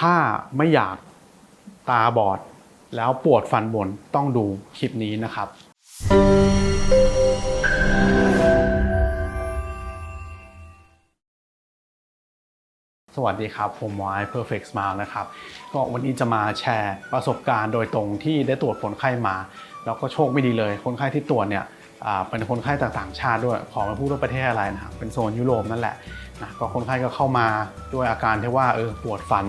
ถ้าไม่อยากตาบอด แล้วปวดฟันบนต้องดูคลิปนี้นะครับ สวัสดีครับผมวาย Perfect Smile นะครับ ก็วันนี้จะมาแชร์ประสบการณ์โดยตรงที่ได้ตรวจคนไข้มา แล้วก็โชคไม่ดีเลย คนไข้ที่ตรวจเนี่ยเป็นคนไข้ต่างชาติด้วย ขอมาพูดว่าประเทศอะไรนะครับ เป็นโซนยุโรปนั่นแหละนะก็คนไข้ก็เข้ามาด้วยอาการที่ว่าเออปวดฟัน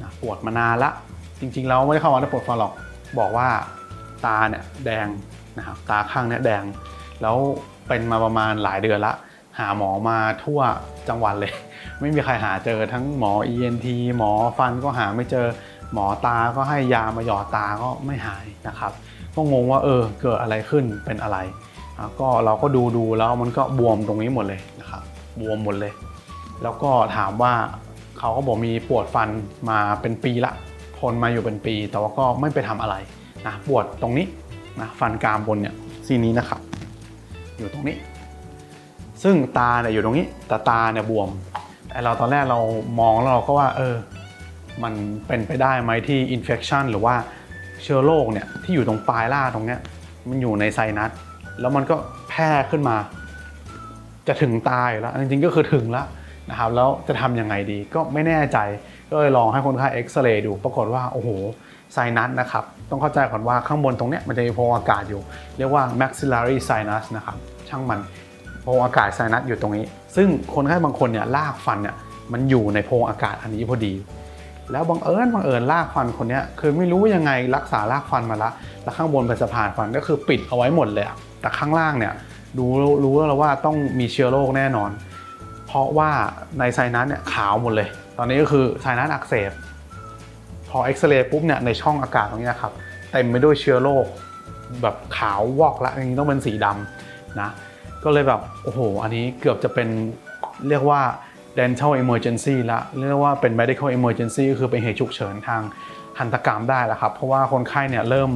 นะปวดมานานละ จริงๆแล้วไม่ได้เข้ามาได้ปวดฟันหรอกบอกว่าตาเนี่ยแดงนะครับตาข้างเนี่ยแดง แล้วเป็นมาประมาณหลายเดือนละ หาหมอมาทั่วจังหวัดเลย ไม่มีใครหาเจอทั้งหมอ ENT หมอฟันก็หาไม่เจอหมอตาก็ให้ยามาหยอดตาก็ไม่หายนะครับ ก็งงว่าเออเกิดอะไรขึ้นเป็นอะไร ก็เราก็ดูดูแล้วมันก็บวมตรงนี้หมดเลยนะครับบวมหมดเลย แล้วก็ถามว่า เขาก็บอกมีปวดฟันมาเป็นปีละทนมาอยู่เป็นปี แต่ว่าก็ไม่ไปทำอะไรนะปวดตรงนี้นะฟันกรามบนเนี่ยซีนี้นะครับ อยู่ตรงนี้ ซึ่งตาเนี่ยอยู่ตรงนี้ แต่ตาเนี่ยบวมไอเราตอนแรกเรามองแล้วเราก็ว่าเออมันเป็นไปได้ไหมที่อินเฟ t ชันหรือว่าเชื้อโรคเนี่ยที่อยู่ตรงปลายล่าตรงเนี้ยมันอยู่ในไซนัสแล้วมันก็แพร่ขึ้นมา จะถึงตายแล้วจริงๆก็คือถึงแล้ว นะครับแล้วจะทำยังไงดีก็ไม่แน่ใจก็เลยลองให้คนไข้เอ็กซเรย์ดู ปรากฏว่าโอ้โหไซนัสนะครับต้องเข้าใจก่อนว่าข้างบนตรงเนี้ยมันจะมีโพรงอากาศอยู่ เรียกว่า maxillary sinus นะครับช่างมันโพรงอากาศไซนัสอยู่ตรงนี้ ซึ่งคนไข้บางคนเนี่ยลากฟันเนี่ยมันอยู่ในโพรงอากาศอันนี้พอดี แล้วบังเอิญบังเอิญลากฟันคนนี้คือไม่รู้ยังไงรักษาลากฟันมาละแล้วข้างบนเป็นสะพานฟันก็คือปิดเอาไว้หมดเลยแต่ข้างล่างเนี่ยรู้รู้แล้วว่าต้องมีเชื้อโรคแน่นอน เพราะว่าในไซนัสเนี่ยขาวหมดเลย ตอนนี้ก็คือไซนัสอักเสบ พอเอ็กซเรย์ปุ๊บเนี่ยในช่องอากาศตรงนี้นะครับเต็มไปด้วยเชื้อโรคแบบขาววอกละอย่างนี้ต้องเป็นสีดำนะ ก็เลยแบบ โอ้โห อันนี้เกือบจะเป็นเรียกว่า dental emergency ละเรียกว่าเป็น medical emergency ก็คือเป็นเหตุฉุกเฉินทางหันตกรรมได้แล้วครับ เพราะว่าคนไข้เนี่ยเริ่ม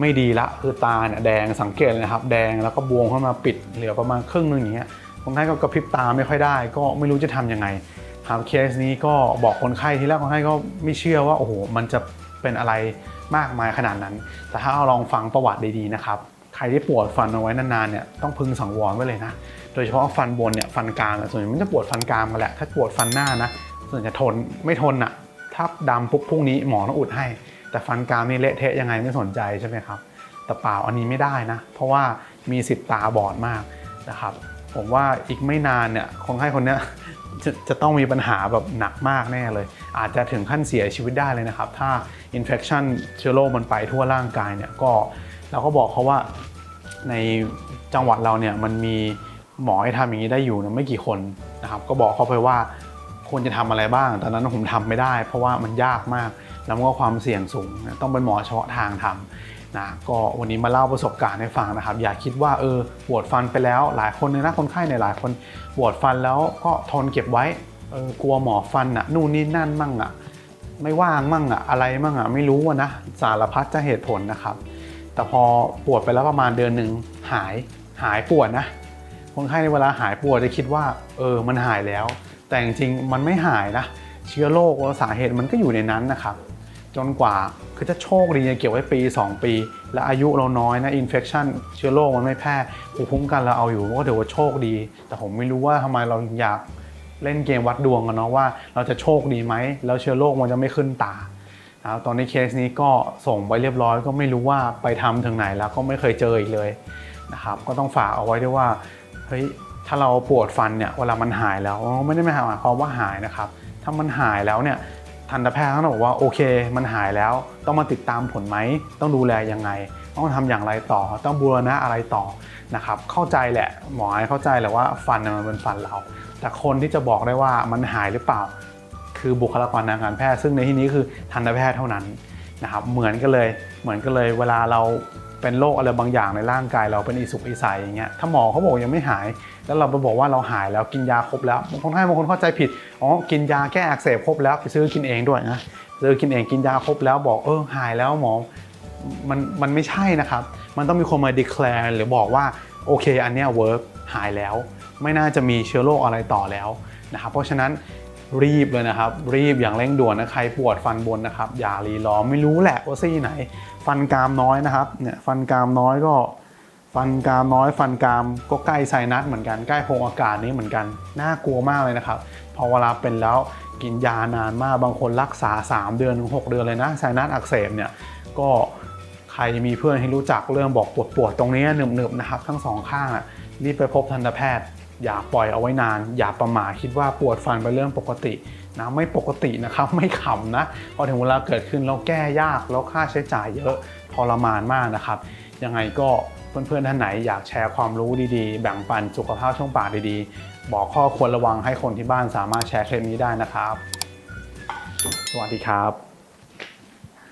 ไม่ดีละคือตาเนี่ยแดงสังเกตเลยนะครับ แดงแล้วก็บวมเข้ามาปิดเหลือประมาณครึ่งหนึงอย่างเงี้ย คนไข้ก็กระพริบตาไม่ค่อยได้ ก็ไม่รู้จะทำยังไงครับเคสนี้ก็บอกคนไข้ที่แรกคนไข้ก็ไม่เชื่อว่าโอ้โหมันจะเป็นอะไรมากมายขนาดนั้น แต่ถ้าเราลองฟังประวัติดีๆนะครับใครที่ปวดฟันเอาไว้นานๆเนี่ยต้องพึงสังวรไว้เลยนะโดยเฉพาะฟันบนเนี่ยฟันกรามอะส่วนใหญ่มันจะปวดฟันกรามกันแหละถ้าปวดฟันหน้านะส่วนใหญ่จะทนไม่ทนอะถ้าดำปุ๊บพรุ่งนี้หมอต้องอุดให้ แต่ฟันกรามนี่เละเทะยังไงไม่สนใจใช่ไหมครับ แต่เปล่าอันนี้ไม่ได้นะ เพราะว่ามีสิทธิ์ตาบอดมากนะครับ ผมว่าอีกไม่นานเนี่ยคนไข้คนเนี้ยจะจะต้องมีปัญหาแบบหนักมากแน่เลย อาจจะถึงขั้นเสียชีวิตได้เลยนะครับ ถ้า infection เชื้อโรคมันไปทั่วร่างกายเนี่ยก็เราก็บอกเขาว่าในจังหวัดเราเนี่ยมันมีหมอให้ทำอย่างนี้ได้อยู่นี่ยไม่กี่คนนะครับ ก็บอกเขาไปว่าควรจะทำอะไรบ้าง ตอนนั้นผมทำไม่ได้ เพราะว่ามันยากมาก แล้วก็ความเสี่ยงสูง ต้องเป็นหมอเฉพาะทางทำ นะก็วันนี้มาเล่าประสบการณ์ให้ฟังนะครับ อย่าคิดว่าเออปวดฟันไปแล้วหลายคนเลยนะคนไข้เนี่ยหลายคนปวดฟันแล้วก็ทนเก็บไว้เออกลัวหมอฟันอะนู่นนี่นั่นมั่งอะไม่ว่างมั่งอะอะไรมั่งอะไม่รู้อะนะสารพัดจะเหตุผลนะครับ แต่พอปวดไปแล้วประมาณเดือนหนึ่งหายหายปวดนะ คนไข้ในเวลาหายปวดจะคิดว่าเออมันหายแล้ว แต่จริงๆมันไม่หายนะเชื้อโรคสาเหตุมันก็อยู่ในนั้นนะครับ จนกว่าคือถ้าโชคดีจะเก็บไว้ปี 2 ปี และอายุเราน้อยนะอินเฟ t ชันเชื้อโรคมันไม่แพร่ภูมิคุ้มกันเราเอาอยู่ก็ถือว่าโชคดี แต่ผมไม่รู้ว่าทำไมเราอยากเล่นเกมวัดดวงกันเนาะว่า เราจะโชคดีไหมแล้วเชื้อโรคมันจะไม่ขึ้นตาตอนนี้เคสนี้ก็ส่งไปเรียบร้อยก็ไม่รู้ว่าไปทำถึงไหนแล้วก็ไม่เคยเจออีกเลยนะครับก็ต้องฝากเอาไว้ด้วยว่าเฮ้ยถ้าเราปวดฟันเนี่ยเวลามันหายแล้วไม่ได้หมายความว่าหายนะครับถ้ามันหายแล้วเนี่ย ทันตแพทย์เขาต้องบอกว่าโอเคมันหายแล้ว ต้องมาติดตามผลไหม ต้องดูแลยังไง ต้องทำอย่างไรต่อ ต้องบูรณะอะไรต่อนะครับเข้าใจแหละหมอเข้าใจแหละว่าฟันมันเป็นฟันเรา แต่คนที่จะบอกได้ว่ามันหายหรือเปล่า คือบุคลากรทางการแพทย์ ซึ่งในที่นี้คือทันตแพทย์เท่านั้นนะครับเหมือนกันเลยเหมือนกันเลยเวลาเรา เป็นโรคอะไรบางอย่างในร่างกายเราเป็นอิสุกอิสัยอย่างเงี้ยถ้าหมอเขาบอกยังไม่หาย แล้วเราไปบอกว่าเราหายแล้วกินยาครบแล้วบางคนให้บางคนเข้าใจผิดอ๋อกินยาแก้อักเสบครบแล้วไปซื้อกินเองด้วยนะซื้อกินเองกินยาครบแล้วบอกเออหายแล้วหมอมันมันไม่ใช่นะครับ มันต้องมีคนมา declare หรือบอกว่าโอเคอันเนี้ยเวิร์กหายแล้ว ไม่น่าจะมีเชื้อโรคอะไรต่อแล้วนะครับเพราะฉะนั้น รีบเลยนะครับ รีบอย่างเร่งด่วนนะใครปวดฟันบนนะครับ อย่ารีรอไม่รู้แหละว่าซี่ไหน ฟันกรามน้อยนะครับเนี่ยฟันกรามน้อยก็ ฟันกรามน้อยฟันกรามก็ใกล้ไซนัสเหมือนกันใกล้โพรงอากาศนี้เหมือนกันน่ากลัวมากเลยนะครับพอเวลาเป็นแล้วกินยานานมากบางคนรักษา 3 เดือนถึง6เดือนเลยนะไซนัสอักเสบเนี่ยก็ใครมีเพื่อนให้รู้จักเริ่มบอกปวดปวดตรงนี้หนึบๆนะครับ ทั้งสองข้างอะรีบไปพบทันตแพทย์ อย่าปล่อยเอาไว้นาน อย่าประมาทคิดว่าปวดฟันเป็นเรื่องปกตินะไม่ปกตินะครับไม่ขำนะพอถึงเวลาเกิดขึ้นแล้วแก้ยากแล้วค่าใช้จ่ายเยอะทรมานมากนะครับยังไงก็เพื่อนๆท่านไหนอยากแชร์ความรู้ดีๆ แบ่งปันสุขภาพช่องปากดีๆ บอกข้อควรระวังให้คนที่บ้านสามารถแชร์คลิปนี้ได้นะครับ สวัสดีครับ